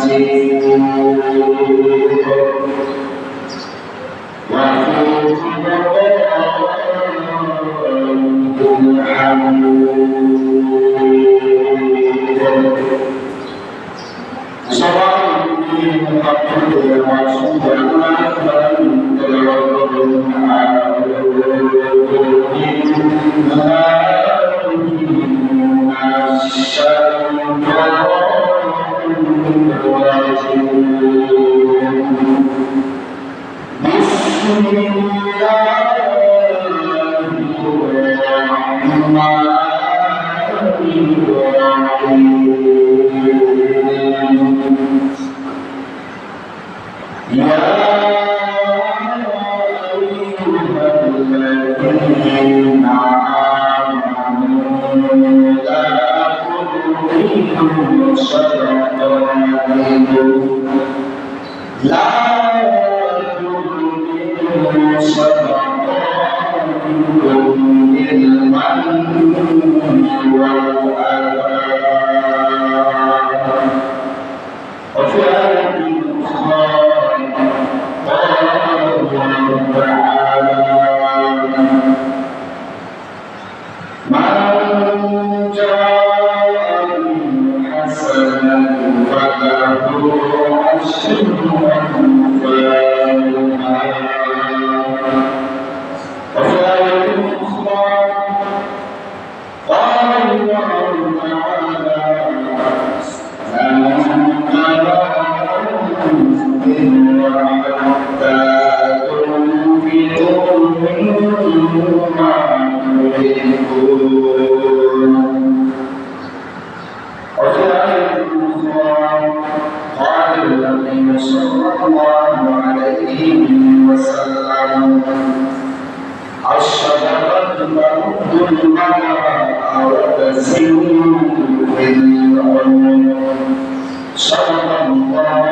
Thank you. وسلم أشهد أن محمدا رسول الله صلى الله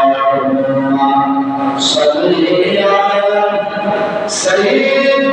صل على سيدنا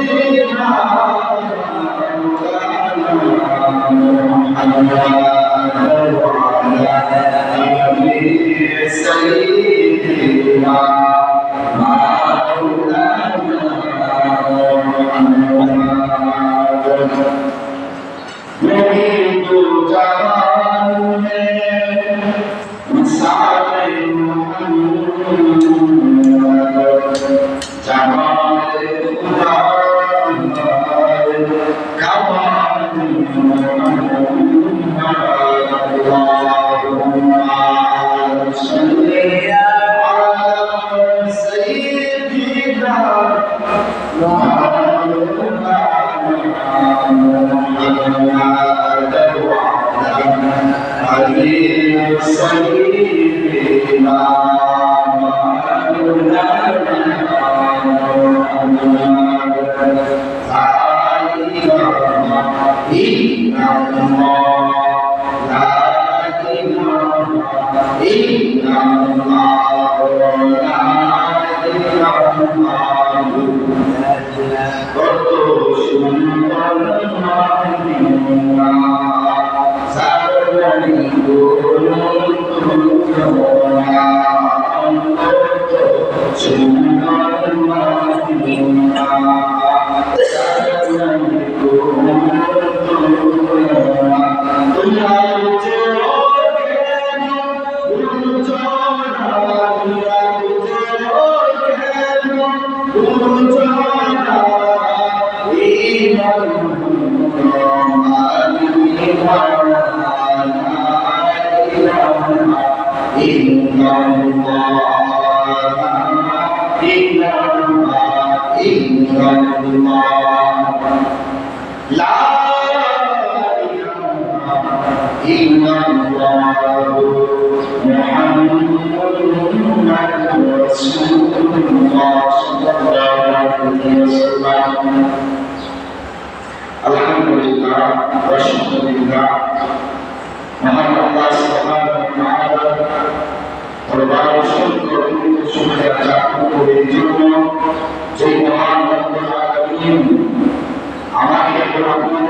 কত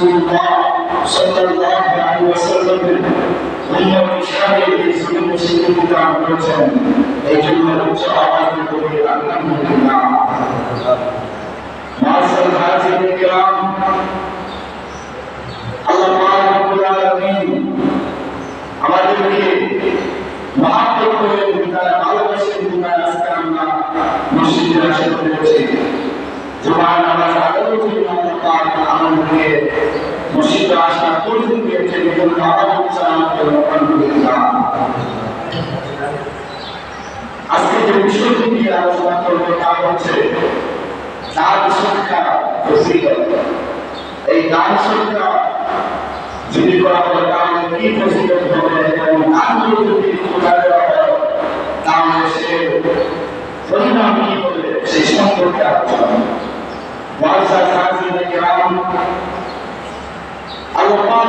মুহাম্মদ রাসূলুল্লাহ সাল্লাল্লাহু আলাইহি ওয়াসাল্লাম উম্মত হিসাবে এই জমিন মুসলিমকে দান এই জন্য উচ্চ আওয়াজে বলি আলহামদুলিল্লাহ মাসাল হাজির কিরাম আল্লাহ পাক রব্বুল আলামিন আমাদেরকে মহাত্ম তার ভালোবাসে তার আজকে আমরা মসজিদে আসতে পেরেছি জুমার নামাজ আদায় জন্য আল্লাহ পাক আমাদেরকে মসজিদে আসার তৌফিক দিয়েছেন এবং আবার চালাতে আলহামদুলিল্লাহ আজকে যে বিষয়টি নিয়ে আলোচনা করব তা হচ্ছে দান সংখ্যা ফজিলত এই দান সংখ্যা যদি করা হয় তাহলে কি ফজিলত হবে এবং দানগুলো যদি দেওয়া হয় তাহলে সে পরিণাম কি হবে সেই সম্পর্কে আলোচনা ওয়াজা হাজির কিরাম আল্লাহ পাক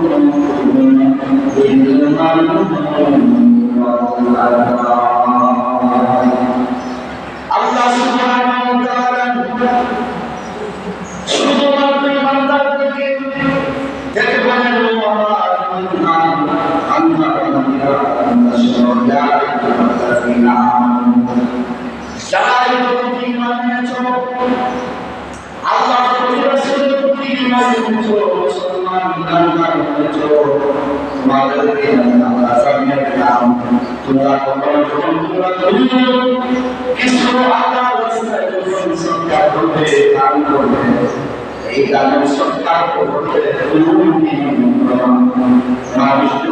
Thank you. তোমাদেরকে আল্লাহ জানিয়ে দিলাম তোমরা দানের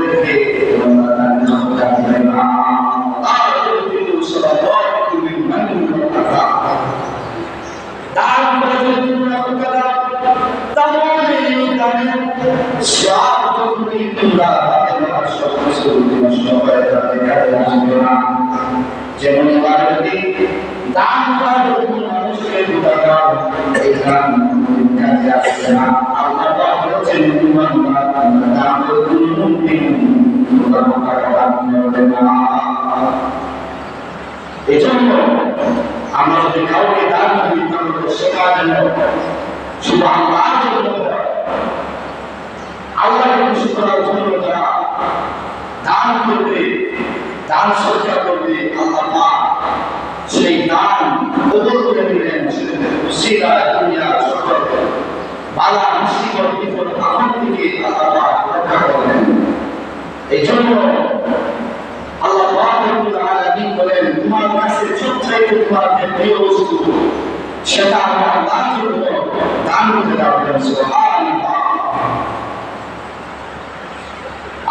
করে জন্য আমরা যদি কাউকে দান করি, তাহলে সেটা যেন শুধু আল্লাহর জন্য জন্য সজ্জা সেই দান কবুল করে নিলেন সিরা দুনিয়া সকল বালা মুসিবত বিপদ আপদ থেকে আল্লাহ রক্ষা করেন। এই জন্য আল্লাহ বলেন, তোমার কাছে সবচাইতে তোমার প্রিয় বস্তু সেটা আমার জন্য দান করে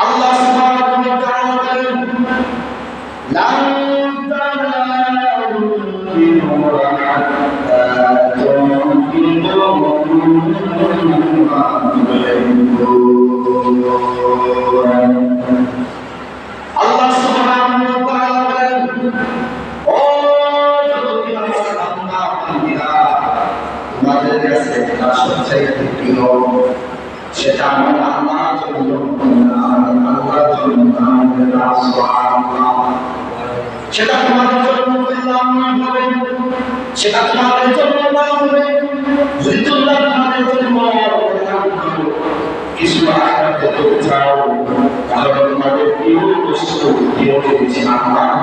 আল্লাহ সবচাইতে প্রিয় সেটা আমার আল্লাহর জন্য আল্লাহর জন্য সেটা তোমাদের জন্য সেটা জন্য লাভ হবে আল্লাহ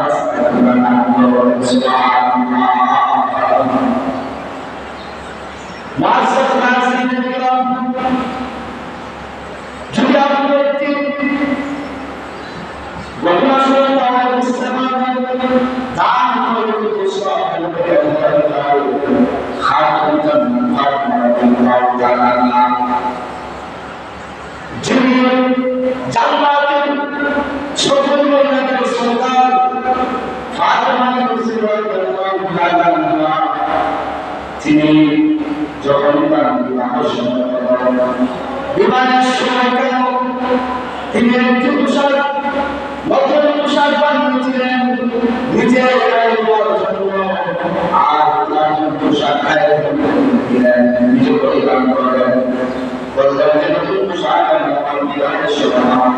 সুবহানাল্লাহ মাসত যিনি জান্নাতের সকল মহিলাদের সন্তান, ফাতেমা রাদিয়াল্লাহু তাআলা তিনি যখন তার বিবাহ সম্পন্ন বিবাহের সময় তিনি একটি পোশাক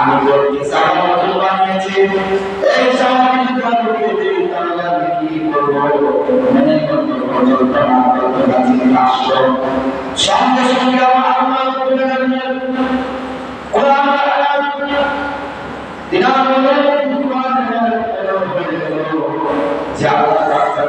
আমি কি সঙ্গে সঙ্গে আমার আল্লাহ করে রাখলেন কোরআন আয়াত দিনার বলে কুরবান যে আল্লাহ রাস্তার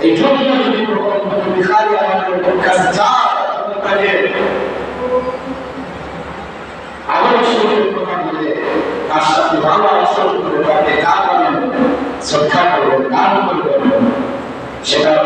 এই জন্য যদি সেটা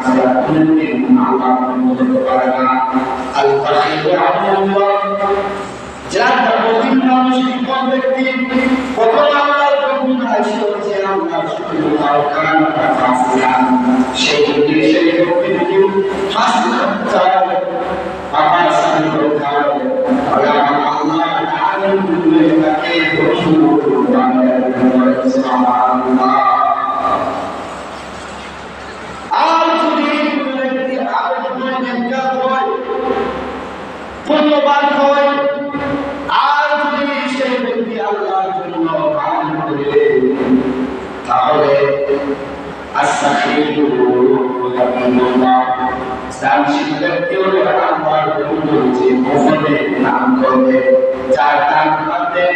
তারা যার দাবদিন মানুষ বিপদ ব্যক্তি কখন আল্লাহর বন্ধু আসে হচ্ছে আল্লাহ সুবহানাহু ওয়া তাআলা ফাসিয়ান সেই সেই ব্যক্তি যদি ফাসিয়ান চায় আমার সাথে আল্লাহ তাকে রসুল দান করবে যার দান করলে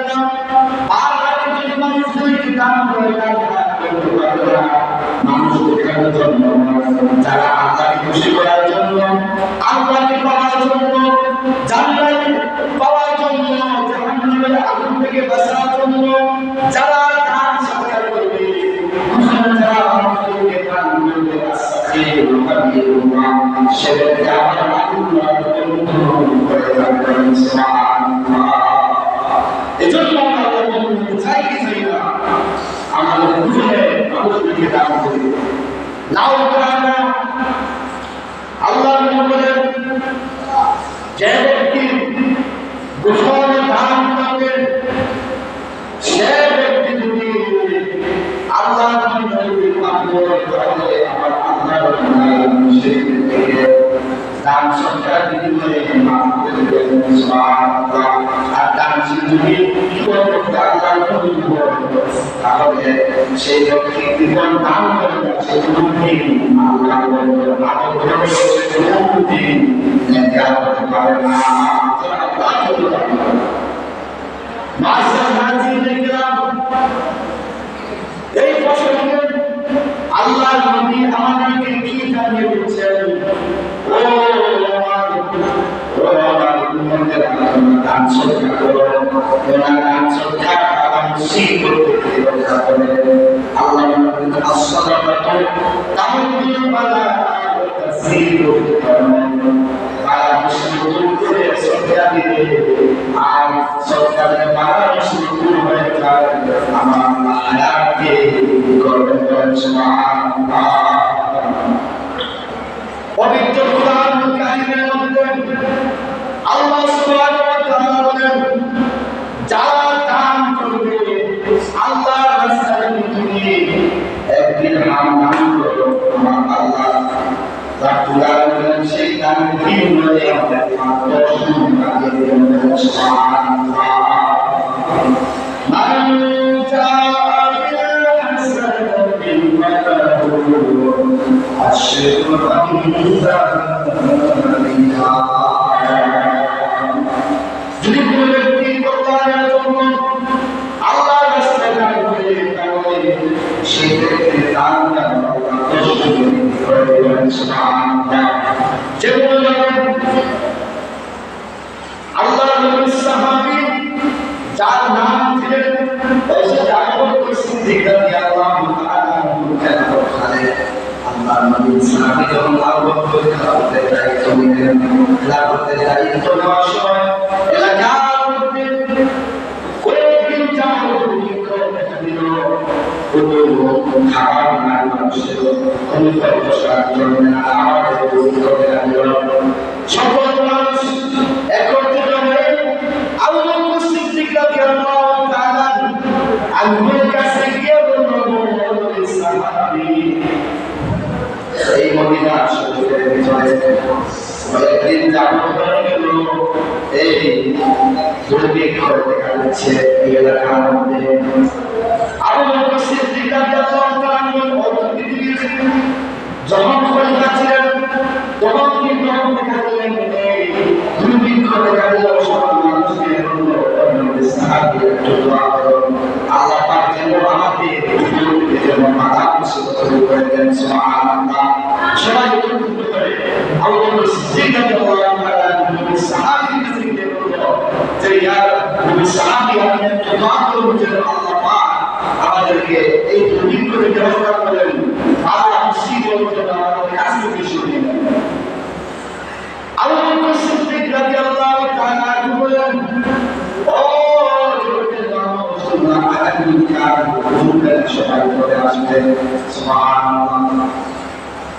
না আর হাতে যদি মানুষ দুইটি দান করে দেখানোর জন্য যারা আল্লাহকে খুশি করার জন্য আল্লাহকে পাওয়ার জন্য জান্নাত পাওয়ার জন্য, জাহান্নামের আগুন থেকে বাঁচার জন্য এজন্য আমরা চাই কি চাই না আমাদের বুঝে মানুষদেরকে দান করি নাও করানা আল্লাহ বলেন যে ব্যক্তি গোসল দান করবেন সে ব্যক্তি যদি আল্লাহ নবী পাগল তাহলে আমার আল্লাহর সেই দান সরকার সুবহানাল্লাহ আর দান যদি তাহলে সেই ব্যক্তি জীবন দান করে সে কোনদিন আল্লাহ মাফ করে সে কোনদিন নেতা হতে পারে না এই প্রসঙ্গে আল্লাহ নবী আমাদেরকে কি জানিয়ে দিচ্ছেন ও আমার ও আমার উম্মতের আল্লাহ করো ওনা দান সদকা আল্লাহ মুসিবত রক্ষা করে আল্লাহ নবী as-sadaqatu বালা তাসিরু বালা মুসিবত করে সদকা দিতে আর সদকার বালা মুসিবত হয়ে যায় আমার আয়াতকে করবেন সুবহানাল্লাহ পবিত্র কোরআন কারিমের মধ্যে আল্লাহ সুবহানাহু ওয়া তাআলা বলেন যারা দান করবে, আল্লাহর রাস্তায় তুমি একদিন নাম দান আল্লাহ তার পুরাণ বলেন সেই দান কি বলে আমাদের দর্শন কাজে দেবেন যেমন আল্লাহ নবীর সাহাবী যার নাম ছিলেন ওসে জাকর সিদ্দিক রাদিয়াল্লাহু তাআলা আনহু খালে আল্লাহ নবী সাহাবী যখন আবু বকর খেলাফতের দায়িত্ব নিলেন খেলাফতের দায়িত্ব নেওয়ার সময় এলাকার মধ্যে কয়েকদিন যাবত খাবার নাই মানুষের সকল মানুষ একত্রিত হয়ে বকর সিদ্দিক রাদিয়াল্লাহু তাআলা আল্লাহর কাছে গিয়ে বলল "মোহাম্মদ সাহাবী এই মদিনা শরীফের ভিতরে এই দুর্ভিক্ষ দেখা যাচ্ছে এলাকার মধ্যে। তখন কিন্তু দেখা দিলেন এই দুর্ভিক্ষ দেখা দিল মানুষকে বলল "আপনাদের সাহাবী একটু দোয়া করুন আল্লাহ পাক যেন আমাদের যেন মাথা মুসিবত করে দেন করে। আবু বকর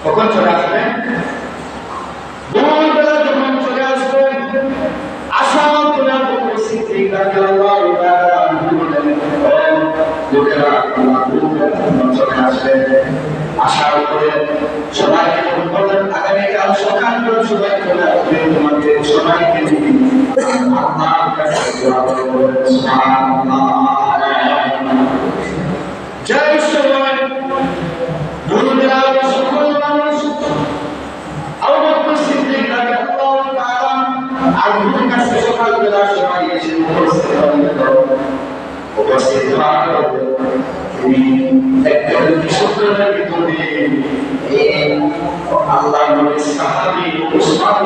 কখন চলে আসবে ভোরবেলা যখন চলে আসবে আসাম করে আবু বকর সিদ্দিক রাদিয়াল্লাহু তাআলা বলেন ও লোকেরা তোমরা ভোরবেলা যখন চলে আসবে আসার পরে সবাইকে সকাল সবাই আসবে তোমাদের সবাইকে নিয়ে জয় সবাই ভোরবেলা সকল মানুষ আবু বকর সিদ্দিক রাদিয়াল্লাহু তাআলা আর কাছে সকালবেলা সবাই এসে উপস্থিত হলেন। উপস্থিত হওয়ার তিনি আল্লাহ সাহাবী উসমান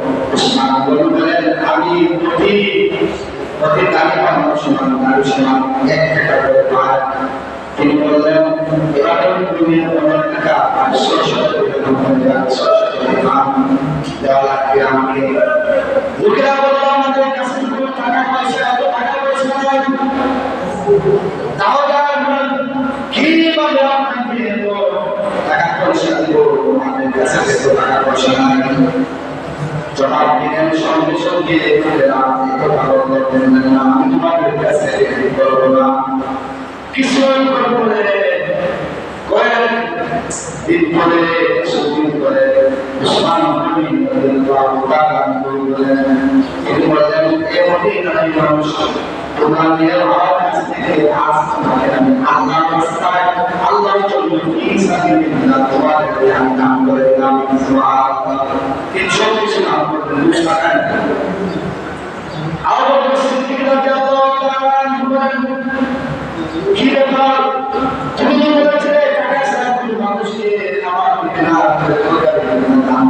বললেন আমি প্রতি প্রতি এক টাকা করে পাই তিনি বললেন এবারে তুমি অনেক টাকা আটশো দেওয়া লাগবে আমাকে লোকেরা বলল পয়সা এত টাকা কাছে টাকা পয়সা জবাব দিলেন সঙ্গে সঙ্গে এত কয়েক দিন পরে কিছুদিন পরে উসমান গনি রাদিয়াল্লাহু তাআলা বললেন তিনি বললেন এ মদিনার মানুষ তোমাদের আমার কাছ থেকে আজ তোমাকে আমি আল্লাহর রাস্তায়, আল্লাহর জন্য কি সাবিলিল্লাহ তোমাদেরকে আমি দান করে দিলাম। সুবহানাল্লাহ। তিন সব নাম করলেন বুঝতে আবু বকর সিদ্দিক রাদিয়াল্লাহু তাআলা বলেন, কি ব্যাপার? তুমি দান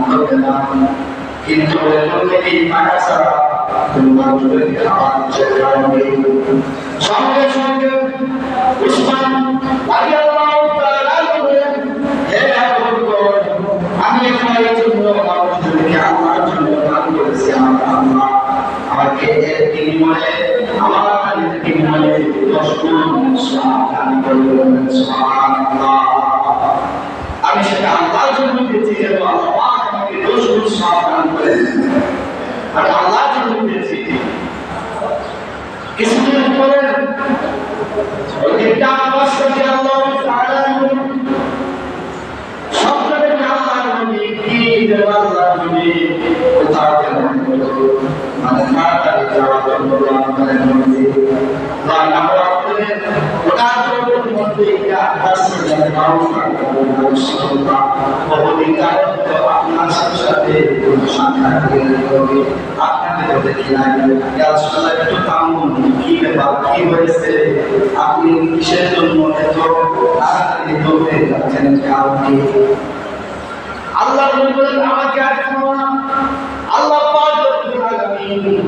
এখন থেকে টাকা ছাড়া কোনো মানুষকে খাবার দিচ্ছে সঙ্গে সঙ্গে উসমান রাদিয়াল্লাহু তাআলা বলেন হে আবু আমি তোমার জন্য আল্লাহর জন্য দান করেছি আমার আল্লাহ আমাকে এর বিনিময়ে আমার আমি সেটা আল্লাহর জন্য দিয়েছি এবং আল্লাহ পাক আমাকে দশ গুণ সওয়াব দান করেন আর আল্লাহর জন্য দিয়েছি কিছুদিন পরে ওই দিকটা আব্বাস রাদিয়াল্লাহু তাআলা স্বপ্নে আল্লাহর নবী কি দেওয়া আল্লাহর নবী কোথাও গেলেন মানে আপনাকে না আসলে একটু কামন কি হয়েছে আপনি কিসের জন্য এত আল্লাহ আমাকে আর না আল্লাহ পাক রব্বুল আলামিন আমার সাহাবী উসমানের উপরে খুশি হয়েছেন আল্লাহ রব্বুল আলামিন আমাকে জানিয়ে দিলেন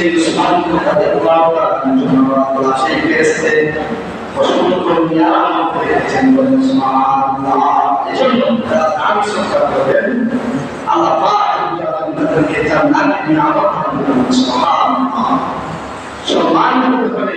সেই করতে আল্লাহ তাআলার জন্য আল্লাহ সেই পেয়েছে অসংখ্য নিয়ামত রেখেছেন বলেন, সুবহানাল্লাহ। এজন্য আমি সরকার করেন আল্লাহ পাক তাদেরকে জান্নাত নিয়ামত দান তাহলে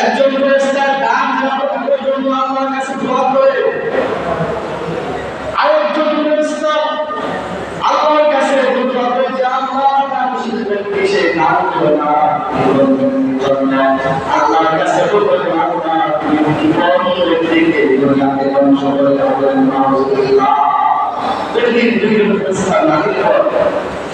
একজন ফেরেশতার দান দেওয়ার জন্য আল্লাহর কাছে দোয়া করে আল্লাহ না আল্লাহর তুমি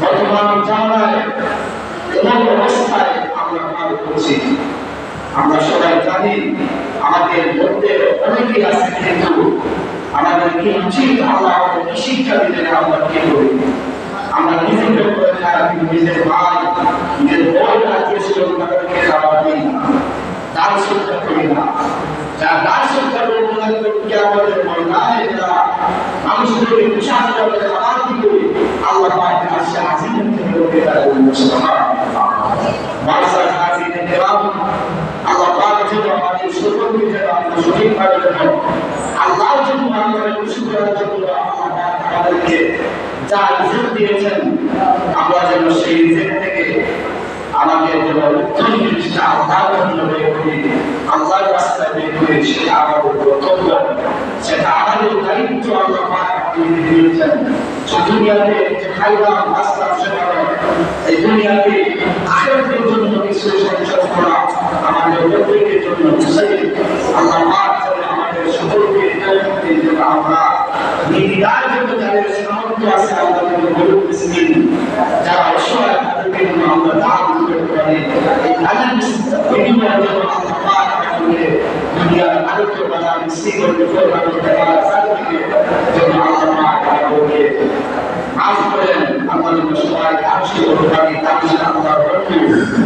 বর্তমান জামানায় এমন অবস্থায় আমরা পার করছি। আমরা সবাই জানি আমাদের মধ্যে অনেকেই আছে কিন্তু আমাদের কি উচিত আল্লাহ আমাদের কি শিক্ষা দিলেন আমরা কি করি? আমরা নিজেকে নিজের ভাই, নিজের বোন আত্মীয় স্বজন তাদেরকে খাওয়া দিই না। দান সত্য করি না। যারা দান সত্য করে কি আমাদের ময়দানে যারা মানুষদেরকে কুশাল করে খাবার করি আল্লাহ পাক আসে আজিম থেকে তারা সুবহানাল্লাহ। মারসা হাজির কেরাম আল্লাহ পাক যেন আমাদের সকলকে যেন আমরা সঠিকভাবে সেটা আমাদের দায়িত্ব আল্লাহ দিয়েছেন। দুনিয়াতে যে খাইলাম বাঁচলাম সেটা। এই দুনিয়াতে আখেরাতের জন্য কিছু সঞ্চয় করা আমাদের প্রত্যেকের জন্য মুসাইল আল্লাহ পাক যেন আমাদের সকলকে তৌফিক আমরা আমাদের দুনিয়ার আলোকে বাজার মিষ্টি করতে ফোরমা করতে যেন আল্লাহ পাক আমাদেরকে মাফ করেন আমাদের সবাই আশীর্বাদ করি আল্লাহ